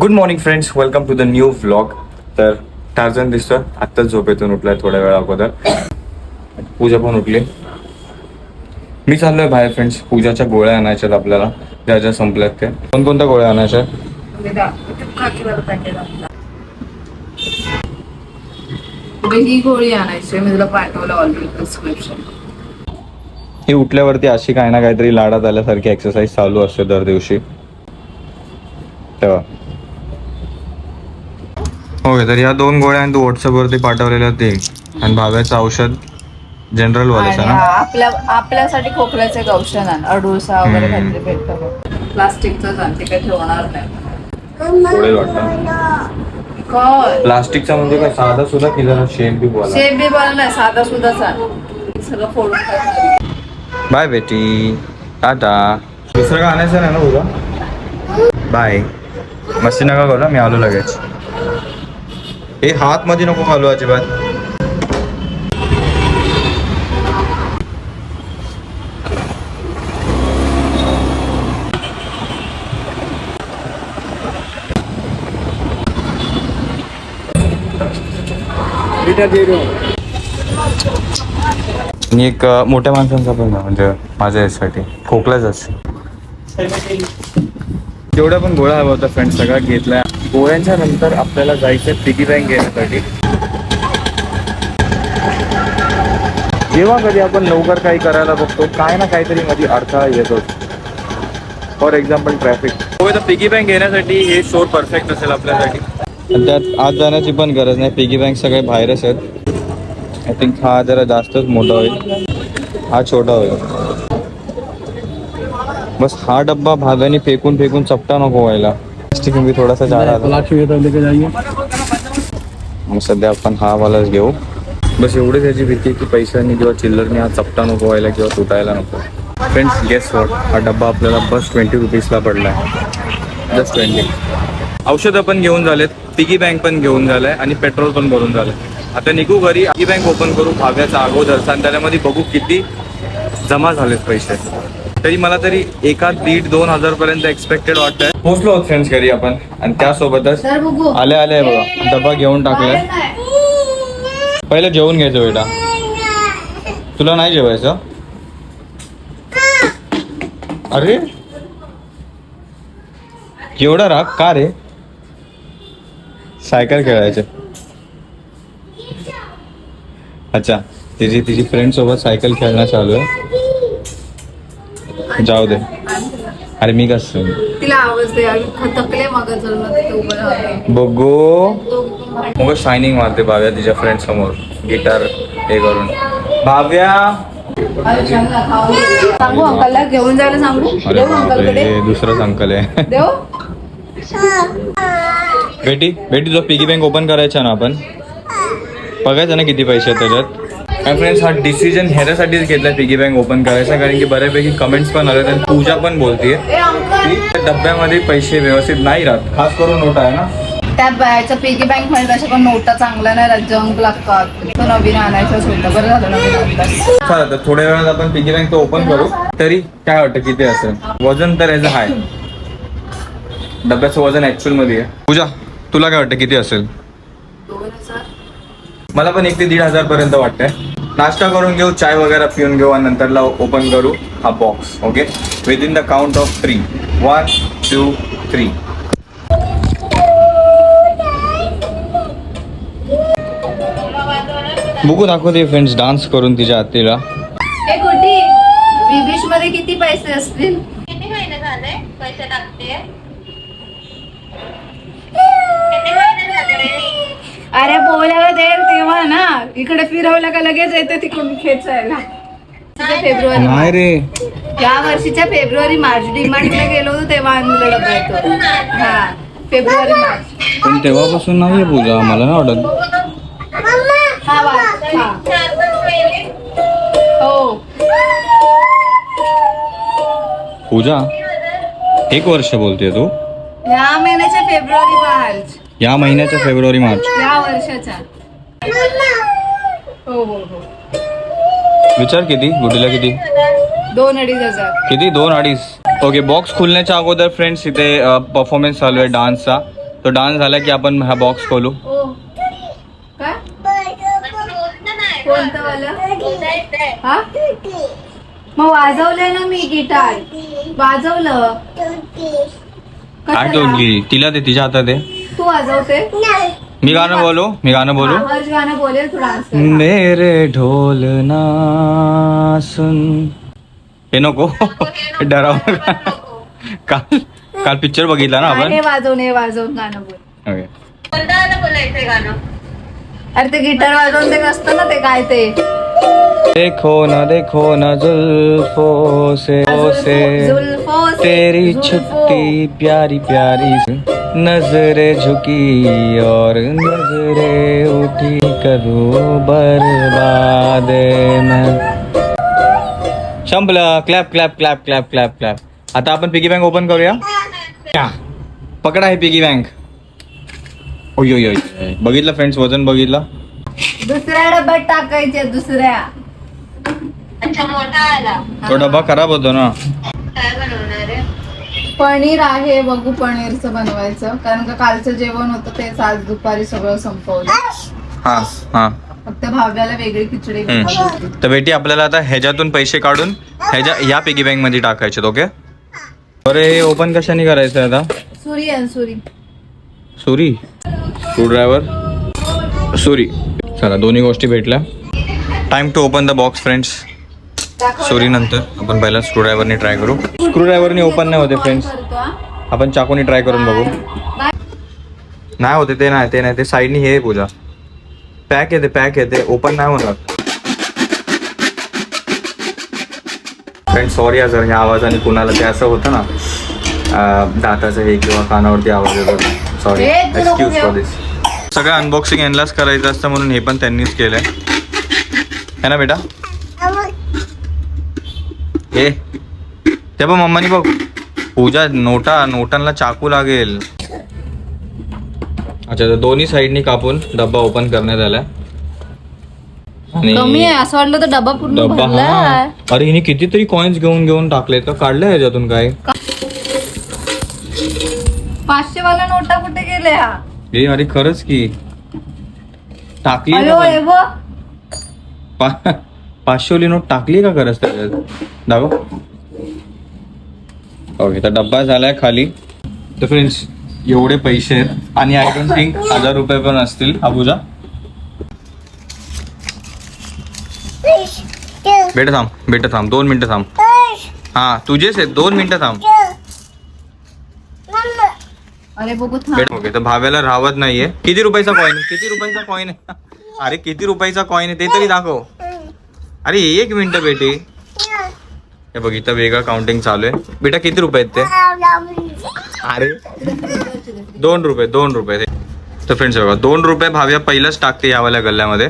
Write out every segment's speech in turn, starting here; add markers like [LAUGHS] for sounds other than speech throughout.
Good morning friends welcome to the new vlog तर Tarzan दिसतोय. आत्ताच झोपेतून उठलाय थोड्या वेळा अगोदर. पूजा पण उठली. मी चाललोय बाहेर फ्रेंड्स पूजाच्या गोळ्या आणायच्यात आपल्याला. ज्या ज्या संपल्यात ते कोणकोणत्या गोळ्या आणायच्या ही गोळी आणायची मी तुला पाठवलं ऑलरेडी प्रिस्क्रिप्शन ही उठल्यावरती अशी काही ना काहीतरी लाडात आल्यासारखी एक्सरसाइज चालू असते दर दिवशी. तेव्हा. ओके तर या दोन गोळ्या आणि तू व्हॉट्सअपवरती पाठवलेल्या ते. आणि भाव्याचं औषध जनरल वालाचं आणि ना? आपल्या आपल्यासाठी खोकल्याचे एक औषध आण. अडुळसा वगैरे काहीतरी भेटतं प्लास्टिकचं आण ते काही ठेवणार नाही. वाटतं प्लास्टिकचा म्हणजे काय साधा सुद्धा की जरा शेप बी बोला. शेप बी बरं नाही साधा सुद्धा आण सगळं फोडून. बाय बेटी. टाटा दुसरं का आणायचं नाही ना तुला बाय मस्ती नका करू मी आलो लगेच. हे हात मध्ये नको घालू अजिबात. आणि एक मोठ्या माणसांचा पण आहे, म्हणजे माझ्या यासाठी खोकल्याच जेवढ्या पण गोळ्या हव्या होत्या फ्रेंड सगळ्या घेतल्या. गोव्यांच्या नंतर आपल्याला जायचं पिगी बँक घेण्यासाठी जेव्हा कधी आपण लवकर काही करायला बघतो काय ना काहीतरी मध्ये अडथळा येतो फॉर एक्झाम्पल ट्रॅफिक तर पिगी बँक घेण्यासाठी हे शोर परफेक्ट असेल आपल्यासाठी. त्यात आत जाण्याची पण गरज नाही. पिगी बँक सगळे बाहेरच आहेत. आय थिंक हा जरा जास्तच मोठा होईल. हा छोटा होईल. बस हा डब्बा भागाने फेकून फेकून चपटा नको व्हायला. प्लास्टिक मी थोडासा जाडा आला. मग सध्या आपण हा वालाच घेऊ। बस एवढी त्याची भीती की पैशांनी किंवा चिल्लरनी हा चपटा नको व्हायला किंवा तुटायला नको. फ्रेंड्स गेस वॉट हा डब्बा आपल्याला बस ट्वेंटी रुपीजला पडला आहे जस्ट ट्वेंटी औषधं पण घेऊन झालेत पिगी बँक पण घेऊन झालंय आणि पेट्रोल पण भरून झालंय. आता निघू घरी पिगी बँक ओपन करू भाव्याचा अगोदर आणि त्याच्यामध्ये बघू किती जमा झालेत पैसे. तरी मला तरी एका दीड दोन हजार पर्यंत एक्सपेक्टेड वाटतंय. पोहोचलो आहोत फ्रेंड्स घरी आपण. आणि त्यासोबतच आले आले बघा. डबा घेऊन टाकलाय पहिलं जेवून घ्यायचं बेटा तुला नाही जेवायचं? अरे? एवढा राग का रे? सायकल खेळायचे. अच्छा तिची तिची फ्रेंड सोबत सायकल खेळणं चालू आहे. जाऊ दे अरे मी कसं तिला आवाज दे थकले बघू. मग शायनिंग मारते भाव्या तिच्या फ्रेंड समोर. गिटार हे करून. भाव्या! सांगू अंकलला? घेऊन जायला सांगू? अरे देऊ अंकलकडे? बापरे दुसरंच अंकल आहे. [LAUGHS] देऊ? बेटी बेटी जो पिगी बँक ओपन करायचा ना आपण. बघायचं ना किती पैसे आहेत त्याच्यात. काय फ्रेंड्स हा डिसिजन ह्याच्यासाठीच घेतला पिगी बँक ओपन करायचा. कारण की बऱ्यापैकी कमेंट्स पण आले आणि पूजा पण त्या डब्यामध्ये पैसे व्यवस्थित नाही राहत. खास करून नोटा आहे ना? त्या बायच्या पिगी बँकमध्ये तशा पण नोटा चांगल्या नाही राहत. जंक लागतात. तो नवीन आणायचंच होतं बरं झालं नवीन तर थोड्या वेळात आपण पिगी बँक तो ओपन करू. तरी काय वाटतं किती असेल? वजन तर याचं हाय डब्याचं वजन ऍक्च्युअलमध्ये आहे. पूजा तुला काय वाटतं किती असेल? मला पण एक ते दीड हजार पर्यंत वाटतंय. नाश्ता करून घेऊ चाय वगैरे पिऊन घेऊ आणि नंतरला ओपन करू हा box okay within the count of three one two three बघू दाखवते फ्रेंड्स डान्स करून तिच्या आत्तीला किती पैसे असतील? किती महिने झाले पैसे टाकते किती महिने झाले रे? अरे बोलायला दे तेव्हा ना. इकडे फिरवलं का लगेच येते तिकडून खेचायला. फेब्रुवारी नाही रे. या वर्षीच्या फेब्रुवारी मार्च डिमांडला गेलो होतो तेव्हा आणलेलं डबा येतो हा फेब्रुवारी मार्च. पण तेव्हापासून नाही पूजा. मला नाही वाटत हा वा हा. हो. पूजा एक वर्ष बोलते तू. या महिन्याच्या फेब्रुवारी मार्च. या महिन्याच्या फेब्रुवारी मार्च. या वर्षाच्या. हो हो हो. विचार किती? गुडीला किती? दोन अडीच हजार. किती? दोन अडीच. ओके बॉक्स खुलण्याच्या अगोदर फ्रेंड्स इथे परफॉर्मन्स चालू आहे डान्सचा तो डान्स झाला की आपण हा बॉक्स खोलू. ओ. काय? कोणतं वालं हा? मग वाजवलंय ना मी गिटार. वाजवलं. काय तिला ते तिच्या हातात आहे तू वाजवते? मी गाणं बोलू? मी गाणं बोलू? हा, हर्ष गाणं बोलेल तू डान्स कर. मेरे ढोल ना सुन. हे नको. डराव काल काल पिक्चर बघितला ना आपण? नाही वाजवून हे वाजवून गाणं बोल. Okay. अरे ते गिटार वाजवून ते असतं ना ते काय ते? देखो ना देखो ना जुल्फो से ओ से। जुल्फो से, तेरी जुल्फो. छुट्टी प्यारी प्यारी सी। नजरे झुकी और नजरे उठी करूं बर्बाद संपलं clap clap clap clap clap clap आता आपण पिगी बँक ओपन करूया. क्या पकडा हे पिगी बँक ओय ओय ओय. बघितलं फ्रेंड्स वजन बघितलं? दुसऱ्या डब्यात टाकायचे दुसऱ्या. अच्छा मोठा आला तो डबा खराब होतो ना. पनीर आहे बघू पनीरचं बनवायचं. कारण का कालचं जेवण होतं तेच आज दुपारी सगळं संपवलं. हा. हा. फक्त भाव्याला वेगळी खिचडी बनवायची होती. तर बेटी आपल्याला आता ह्याच्यातून पैसे काढून ह्याच्या या पिगी बँकमध्ये टाकायचे ओके बरं हे ओपन कशाने करायचं आहे आता? सुरी आहे सुरी. सुरी? स्क्रू ड्रायव्हर सुरी. चला दोन्ही गोष्टी भेटल्या. Time to open the box friends सुरी नंतर आपण पहिला स्क्रू ड्रायव्हरने ट्राय करू. स्क्रू ड्रायव्हरने ओपन नाही होते फ्रेंड्स. आपण चाकूने ट्राय करून बघू. नाही होते ते नाही ते नाही ते साईडनी हे आहे पूजा. पॅक येते पॅक येते ओपन नाही होणार. फ्रेंड सॉरी जर ह्या आवाजाने कुणाला ते असं होतं ना दाताचं हे किंवा कानावरती आवाज येतो सॉरी एक्सक्यूज फॉर. दिस सगळं अनबॉक्सिंग यांनाच करायचं असतं म्हणून हे पण त्यांनीच केलंय. है ना बेटा? हे ते बघ मम्मानी बघ पूजा नोटा नोटांना चाकू लागेल. अच्छा तर दोन्ही साईडनी कापून डब्बा ओपन करण्यात आलाय. कमी आहे असं वाटलं तर डबा पूर्ण डब्बा हा. भरलाय. अरे हिने कितीतरी कॉइन्स घेऊन घेऊन टाकलेत का? काढलंय ह्याच्यातून काय पाचशे वाला नोटा कुठे गेले हा हे अरे खरंच की. टाकली ना अयो पण. बघ पा- पाचशेवाली नोट टाकली का खरंच त्याच्यात? दाखव. ओके तर डब्बा झालाय खाली. तर फ्रेंड्स एवढे पैसे आहेत आणि आय डोंट थिंक हजार रुपये पण असतील. अबुजा? बेटा थांब बेटा थांब दोन मिनिटं थांब. हा तुझेच आहेत दोन मिनिटं थांब. अरे बघू बेट ओके तर भाव्याला राहत नाहीये. किती रुपयाचा कॉईन किती रुपयाचा कॉईन आहे? अरे किती रुपयाचा कॉईन आहे? ते तरी दाखव. अरे एक मिनिट बेटे. हे बघ इथं वेगळं काउंटिंग चालू आहे. बेटा किती रुपये आहेत ते? अरे. दोन रुपये दोन रुपये तर फ्रेंड्स बघा दोन रुपये भाव्या पहिलंच टाकते यावाल्या गल्ल्यामध्ये.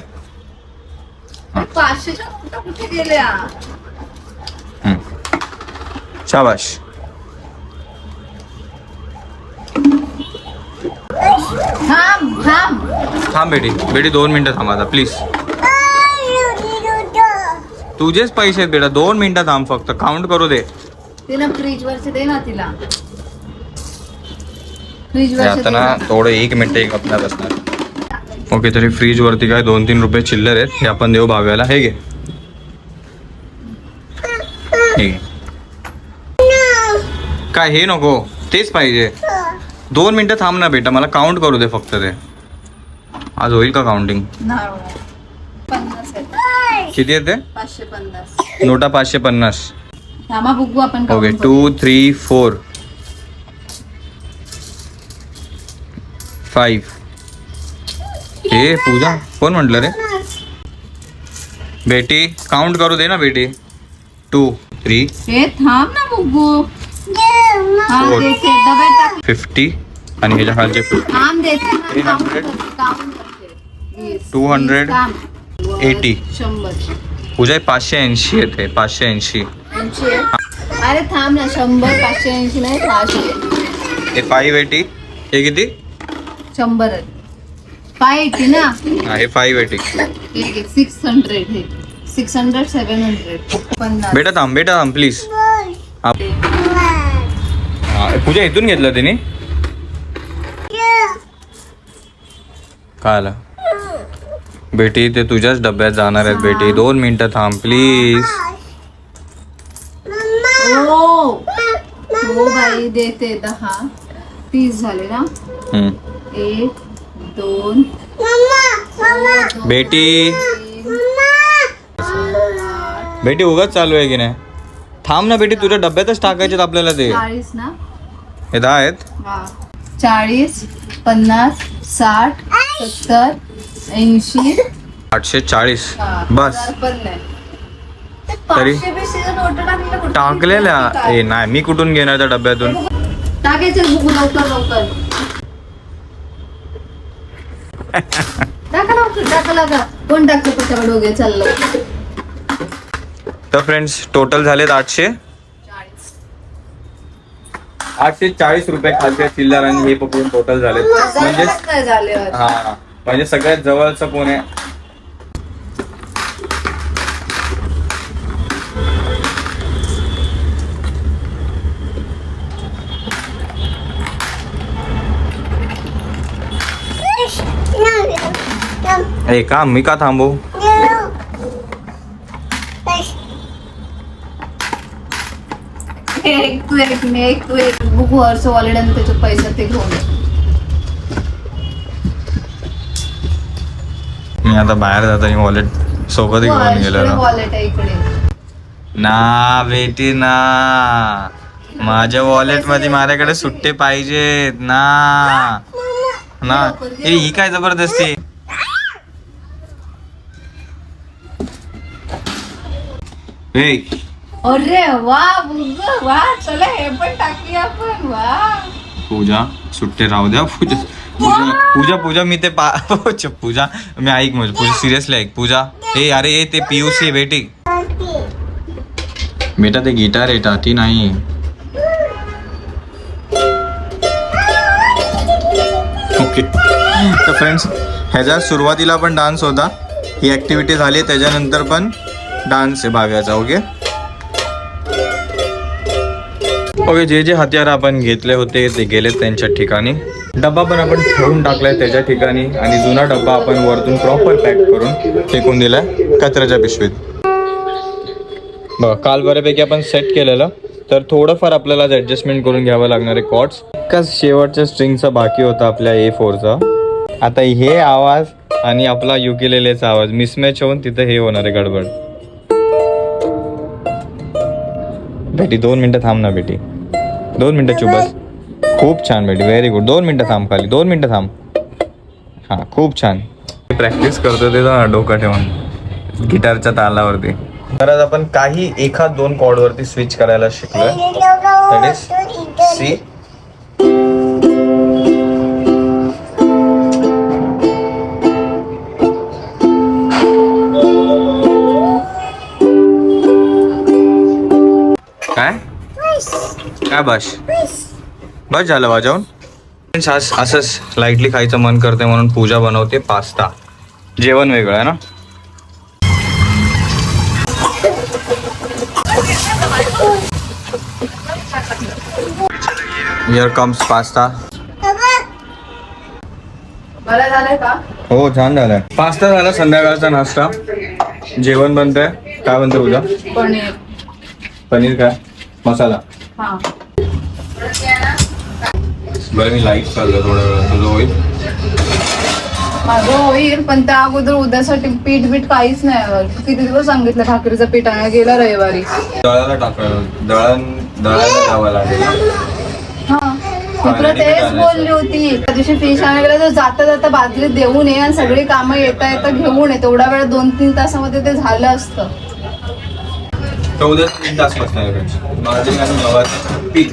शाबाश. थांब बेटी बेटी दोन मिनिटं थांब आता प्लीज तुझेच पैसे आहेत बेटा. दोन मिनिटं थांब फक्त. काउंट करू दे. तिला फ्रीज वरचे दे ना तिला. फ्रीज आता ना ना. थोडं एक मिनिट एक अपनात असणार. ओके तरी फ्रीज वरती काय दोन तीन रुपये चिल्लर आहेत. हे आपण देऊ भाव्याला. हे घे. हे घे. काय हे नको. तेच पाहिजे. दोन मिनिटं थांब ना बेटा. मला काउंट करू दे फक्त ते. आज होईल का काउंटिंग नाही होणार. किती आहे ते पाचशे पन्नास नोटा पाचशे पन्नास थांबा बघू आपण okay two three four five हे पूजा कोण म्हटलं रे बेटी काउंट करू दे ना बेटी टू थ्री करू. हे थांब ना बघू हा Four. देते डब्यात टाक फिफ्टी आणि ह्याच्या खालचे फिफ्टी थांब देते ना Three count hundred. करते, count करते. वीस, Two hundred. वीस, थांब. Eighty. शंभर. पूजा हे पाचशे ऐंशी येते पाचशे ऐंशी. ऐंशी आहे. अरे थांब ना शंभर पाचशे ऐंशी नाही सहाशे हे फाईव्ह एटी हे किती? शंभर फाय एटी ना? हा हे फाईव्ह एटी आहे सिक्स हंड्रेड हे. सिक्स हंड्रेड सेवन हंड्रेड पन्नास. बेटा थांब बेटा थांब प्लीज पूजा इथून घेतलं तिने? काय आलं? बेटी ते तुझ्याच डब्यात जाणार आहेत बेटी. दोन मिनिटं थांब प्लीज हो. हो बाई देते. दहा. तीस झाले ना? एक दोन. बेटी. बेटी उगाच चालू आहे की नाही? थांब ना बेटी. तुझ्या डब्यातच टाकायचे आपल्याला ते. चाळीस ना? हे दहा आहेत. हा चाळीस पन्नास साठ सत्तर ऐंशी? आठशे चाळीस. बस. तरी? टाकलेल्या? ए नाही मी कुठून घेणार त्या डब्यातून? टाकायचे बघू लवकर लवकर. टाका लवकर टाका लागा. कोण टाकतं पटापट वगैरे चाललं तर फ्रेंड्स टोटल झालेत आठशे. आठशे चाळीस रुपये खालच्या चिल्लर आणि हे पकडून टोटल झाले. म्हणजे हा. म्हणजे सगळ्यात जवळचा फोन आहे? ए का मी का थांबू? एक तू एक मी एक तू एक बुक वर्ष वॉलेट आणि त्याच्यात पैसा ते घेऊन मी आता बाहेर जाताना वॉलेट सोबत हो, घेऊन गेलो ना ना बेटी ना. माझ्या वॉलेटमध्ये माझ्याकडे सुट्टे पाहिजेत ना. ना. ही काय जबरदस्ती अरे वा वा चला हे पण टाकूया आपण. वा. पूजा सुट्टे राहू द्या पूजा. पूजा पूजा पूजा मी ते पा [LAUGHS] पूजा मी ऐक म्हणजे पूजा सिरियसली ऐक पूजा. ए अरे ए ते पीयूसी बेटी. बेटा ते गिटार आहे टाटी नाही. ओके तर फ्रेंड्स ह्याच्या सुरुवातीला पण डान्स होता. ही ॲक्टिव्हिटी झाली त्याच्यानंतर पण डान्स आहे भाव्याचा ओके ओके जे जे हत्यार आपण घेतले होते ते गेलेत त्यांच्या ठिकाणी. डब्बा पण आपण ठेवून टाकलाय त्याच्या ठिकाणी आणि जुना डब्बा आपण वरतून प्रॉपर पॅक करून फेकून दिलाय कचऱ्याच्या पिशवीत. बघा काल बऱ्यापैकी आपण सेट केलेलं. तर थोडंफार आपल्याला ऍडजस्टमेंट करून घ्यावं लागणार आहे कॉट्स एकाच शेवटच्या स्ट्रिंगचा बाकी होता आपल्या ए फोरचा आता हे आवाज आणि आपला युकिलेलेचा आवाज मिसमॅच होऊन तिथं हे होणार आहे गडबड. बेटी दोन मिनिटं थांब ना बेटी. दोन मिनिटं चुबस खूप छान बेटी व्हेरी गुड दोन मिनिटं थांब खाली दोन मिनिटं थांब. हां खूप छान. प्रॅक्टिस करतो ते ना डोकं ठेवून. गिटारच्या तालावरती. तर आज आपण काही एखाद दोन कॉर्डवरती स्विच करायला शिकलोय. दॅट इज सी काय? काय बस बस झालं वाजवून. आज असंच लाईटली खायचं मन करते म्हणून पूजा बनवते पास्ता. जेवण वेगळं आहे ना? Here comes pasta. हो छान झालाय. पास्ता झाला संध्याकाळचा नाश्ता. जेवण बनतंय. काय बनतं पूजा? पनीर. पनीर काय? मसाला. हा. बरं मी लाइट चाललं थोडा. वेळ तुझं होईल? माझं होईल पण त्या अगोदर उद्यासाठी पीठ बीठ काहीच नाही. किती दिवस सांगितलं भाकरीचं पीठ? आहे गेला रविवारी. टाकायला दळण दळायला लागेल हा. मी तुला तेच बोलली होती. त्या दिवशी फिश आणायला तर जाता जाता बाजरीत देऊन ये आणि सगळी कामं येता येता घेऊन ये. तेवढा वेळ दोन तीन तासामध्ये ते झालं असतं. तर उद्या तीन तास बसणार आहे बाजरी आणि गव्हाचं पीठ.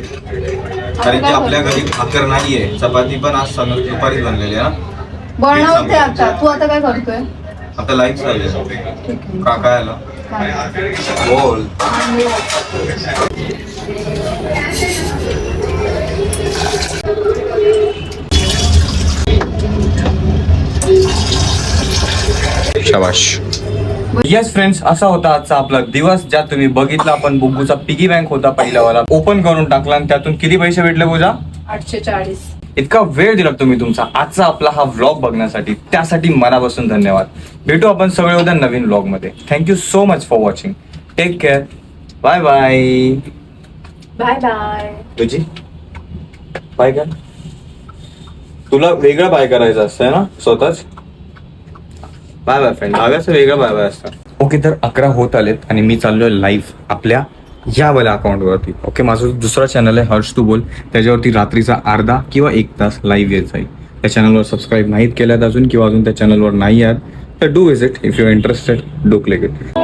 कारण की आपल्या घरी भाकर नाहीये. चपाती पण आज सकाळी दुपारीच बनलेली आहे. ना बनवते आता. तू आता काय करतोय? आता लाइट चालली ठीक आहे. काका आला. बोल. शाबाश. येस फ्रेंड्स असा होता आजचा आपला दिवस ज्यात तुम्ही बघितला आपण बुग्गूचा पिगी बँक होता पहिल्यावाला ओपन करून टाकला आणि त्यातून किती पैसे भेटले पूजा? आठशे चाळीस इतका वेळ दिला तुम्ही तुमचा. आजचा आपला हा व्लॉग बघण्यासाठी. त्यासाठी मनापासून धन्यवाद. भेटू आपण सगळे उद्या नवीन व्लॉगमध्ये. Thank you so much for watching take care bye bye bye bye तुझी? बाय कर तुला वेगळं बाय करायचं असतं ना? स्वतःच? बाय बाय फ्रेंड भाव्याचं वेगळं बाय बाय असतं. ओके तर अकरा होत आलेत आणि मी चाललोय लाईव्ह आपल्या या वाल्या अकाउंटवरती ओके माझं दुसरा चॅनल आहे हर्ष टू बोल. त्याच्यावरती रात्रीचा अर्धा किंवा एक तास लाईव्ह येत जाईल. त्या चॅनलवर सबस्क्राईब नाहीत केल्यात अजून किंवा अजून त्या चॅनलवर नाही आहात तर do visit if you interested do click it